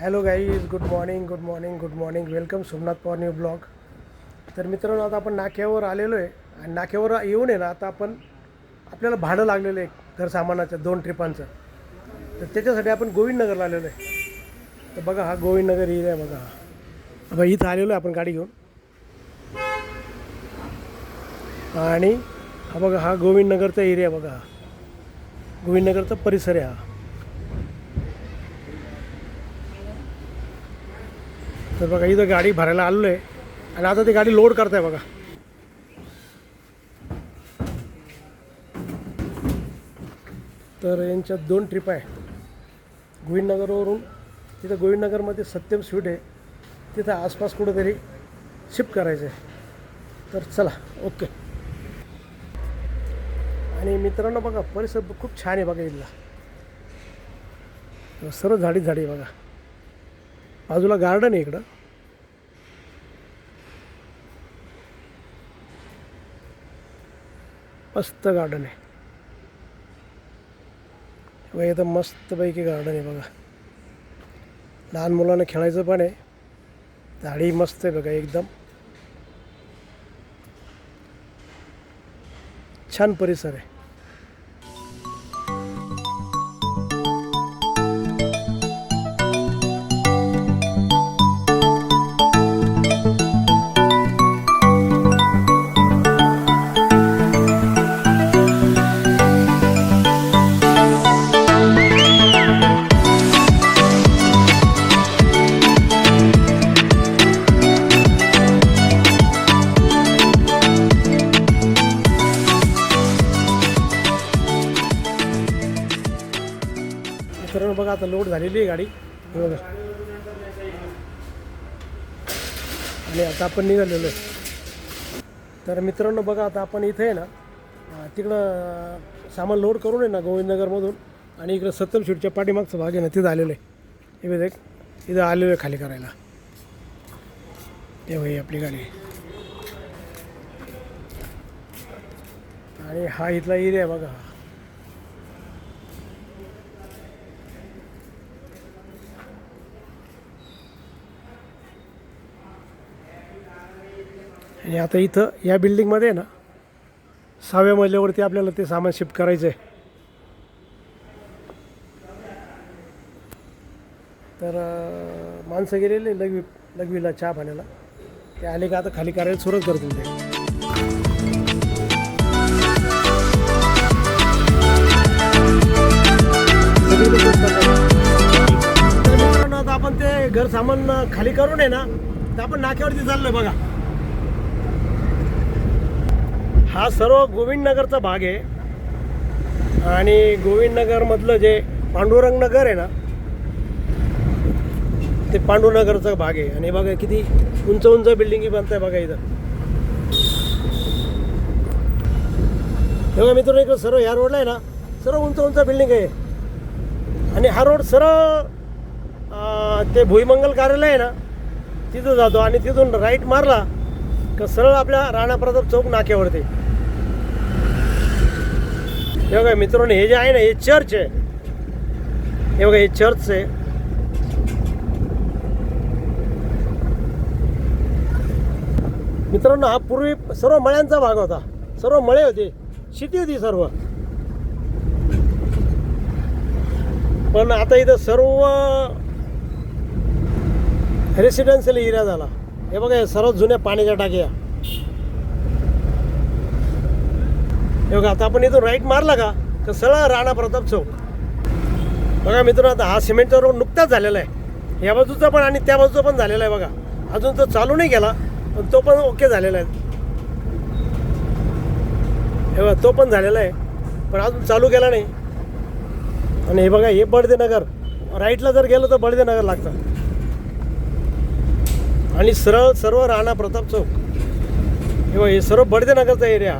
Hello guys good morning good morning good morning welcome Somnath Pawar new blog तर मित्रांनो आता आपण नाक्यावर आलेलो आहे आणि नाक्यावर येऊन आहे ना आता आपण आपल्याला भाडं लागलेलं आहे घर सामानाचं दोन ट्रिपांचं. तर त्याच्यासाठी आपण गोविंदनगरला आलेलो आहे. तर बघा हा गोविंदनगर एरिया आहे बघा. हा. बघा इथं आलेलो आहे आपण गाडी घेऊन. आणि हा बघा हा गोविंदनगरचा एरिया बघा. हा. गोविंदनगरचा परिसर आहे हा. तर बघा इथं गाडी भरायला आलेलो आहे आणि आता ती गाडी लोड करताय बघा. तर यांच्यात दोन ट्रिप आहे. गोविंदनगरवरून तिथं गोविंदनगरमध्ये सत्यम स्वीट आहे. तिथं आसपास कुठंतरी शिफ्ट करायचं आहे. तर चला ओके. आणि मित्रांनो बघा परिसर खूप छान आहे बघा इथला. सर्व झाडी झाडी आहे बघा. बाजूला गार्डन आहे इकडं. मस्त गार्डन आहे. बघा इथं मस्तपैकी गार्डन आहे बघा. लहान मुलांना खेळायचं पण आहे. झाडी मस्त आहे बघा एकदम. छान परिसर आहे. बघा आता लोड झालेली आहे गाडी. हे बघा. आणि आता आपण निघालेलो आहे. तर मित्रांनो बघा आता आपण इथे आहे ना तिकडं सामान लोड करून आहे ना गोविंदनगरमधून आणि इकडं सत्यम स्वीटच्या पाठीमागचा भाग आहे ना तिथं आलेलं आहे. हे बघ एक इथं आलेलो आहे खाली करायला. ते होई आपली गाडी आणि हा इथला एरिया आहे बघा. आणि आता इथं या बिल्डिंगमध्ये आहे ना सहाव्या मजल्यावरती आपल्याला ते सामान शिफ्ट करायचं आहे तर माणसं गेलेले लघवी लघवीला चहा पाण्याला. ते आले का आता खाली करायला सुरुवात करतील ते. तर आपण ते घर सामान खाली करून आहे ना तर आपण नाक्यावरती चाललोय बघा. हा सर्व गोविंदनगरचा भाग आहे. आणि गोविंदनगरमधलं जे पांडुरंग नगर आहे ना ते पांडुनगरचा भाग आहे. आणि बघा किती उंच उंच बिल्डिंगी बनत आहे बघा इथं. तेव्हा मित्रांनो इकडं सर्व ह्या रोडला आहे ना सर्व उंच उंच बिल्डिंग आहे. आणि हा रोड सरळ ते भुईमंगल कार्यालय आहे ना तिथं जातो. आणि तिथून राईट मारला का सरळ आपल्या राणा प्रताप चौक नाक्यावरती. हे बघा मित्रांनो हे जे आहे ना हे चर्च आहे. हे बघा हे चर्च आहे. मित्रांनो हा पूर्वी सर्व मळ्यांचा भाग होता. सर्व मळे होते. शेती होती सर्व. पण आता इथं सर्व रेसिडेन्शियल एरिया झाला. हे बघा हे सर्वात जुन्या पाण्याच्या टाक्या. हे बघा आता आपण इथून राईट मारला का तर सरळ राणा प्रताप चौक. बघा मित्रांनो आता हा सिमेंटचा रोड नुकताच झालेला आहे. या बाजूचा पण आणि त्या बाजूचा पण झालेला आहे बघा. अजून तो चालू नाही गेला पण तो पण ओके झालेला आहे. हे बघा तो पण झालेला आहे पण अजून चालू केला नाही. आणि हे बघा हे बडदेनगर राईटला जर गेलो तर बडदेनगर लागतं. आणि सरळ सर्व राणा प्रताप चौक. हे हे सर्व बडदेनगरचा एरिया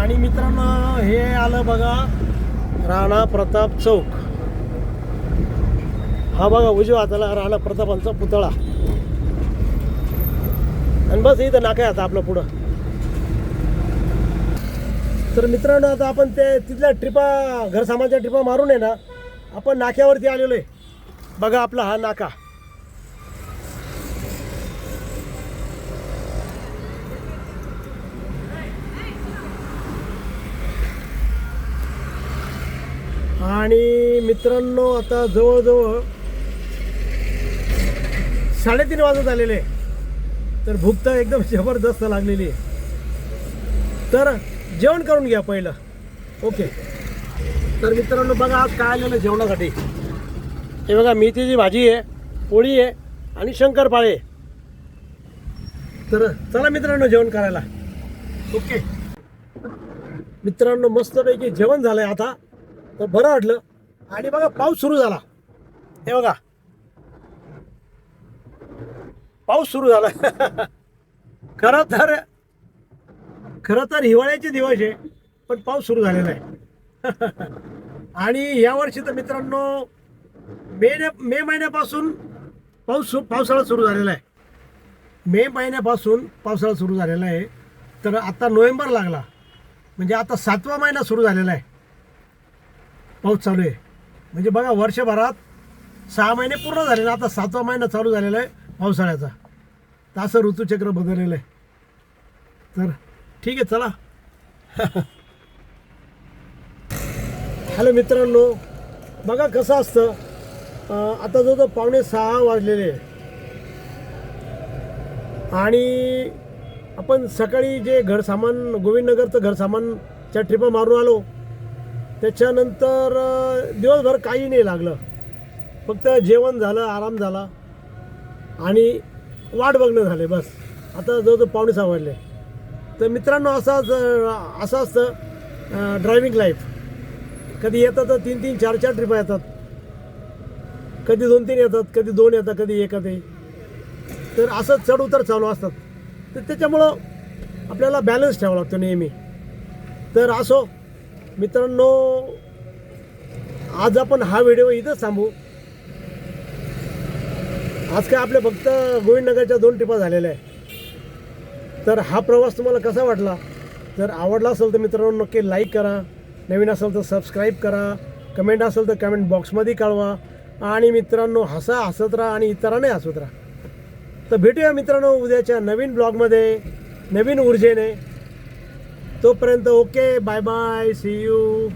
आणि मित्रांनो हे आलं बघा राणा प्रताप चौक. हा बघा उजव्या हाताला राणा प्रतापांचा पुतळा. आणि बस इथं नाका आता आपलं पुढं. तर मित्रांनो आता आपण ते तिथल्या ट्रिपा घर सामानच्या ट्रिपा मारून आहे ना आपण नाक्यावरती आलेलो आहे. बघा आपला हा नाका. आणि मित्रांनो आता जवळजवळ साडेतीन वाजत आलेले तर भूक तर एकदम जबरदस्त लागलेली आहे. तर जेवण करून घ्या पहिलं. ओके. तर मित्रांनो बघा आज काय आलेलं आहे जेवणासाठी. हे बघा मेथीची भाजी आहे पोळी आहे आणि शंकरपाळे. तर चला मित्रांनो जेवण करायला. ओके. मित्रांनो मस्तपैकी जेवण झालंय आता. तर बरं वाटलं. आणि बघा पाऊस सुरू झाला. हे बघा. पाऊस सुरू झाला. खरं तर खरं तर हिवाळ्याचे दिवस आहे पण पाऊस सुरू झालेला आहे. आणि यावर्षी तर मित्रांनो मे मे महिन्यापासून पाऊस सु- पावसाळा सुरू झालेला आहे. मे महिन्यापासून पावसाळा सुरू झालेला आहे. तर आता नोव्हेंबर लागला. म्हणजे आता सातवा महिना सुरू झालेला आहे. पाऊस चालू आहे. म्हणजे बघा वर्षभरात सहा महिने पूर्ण झालेले आता सातवा महिना चालू झालेला आहे पावसाळ्याचा. तर असं ऋतूचक्र बदललेलं आहे. तर ठीक आहे चला. हॅलो मित्रांनो बघा कसं असतं. आता जो तो पावणे सहा वाजलेले आणि आपण सकाळी जे घर सामान गोविंदनगरचं घर सामानच्या ट्रिपा मारून आलो. त्याच्यानंतर दिवसभर काही नाही लागलं. फक्त जेवण झालं आराम झाला. आणि वाट बघणं झाले बस. आता जवळजवळ पावणे सहा वाजले. तर मित्रांनो असाच असं असतं ड्रायव्हिंग लाईफ कधी येतात तर तीन तीन चार चार ट्रिपा येतात. कधी दोन तीन येतात कधी दोन येतात कधी एक येते. तर असं चढउतार चालू असतात. तर त्याच्यामुळं आपल्याला बॅलन्स ठेवावा लागतो नेहमी. तर असो मित्रांनो आज आपण हा व्हिडिओ इथंच थांबू. आज काय आपले फक्त गोविंदनगरच्या दोन टिपा झालेल्या आहे तर हा प्रवास तुम्हाला कसा वाटला? जर आवडला असेल तर मित्रांनो नक्की लाईक करा. नवीन असेल तर सबस्क्राईब करा. कमेंट असेल तर कमेंट बॉक्समध्ये कळवा. आणि मित्रांनो हसा हसत राहा आणि इतरांनाही हसत राहा. तर भेटूया मित्रांनो उद्याच्या नवीन ब्लॉगमध्ये नवीन ऊर्जेने. तोपर्यंत okay bye bye see you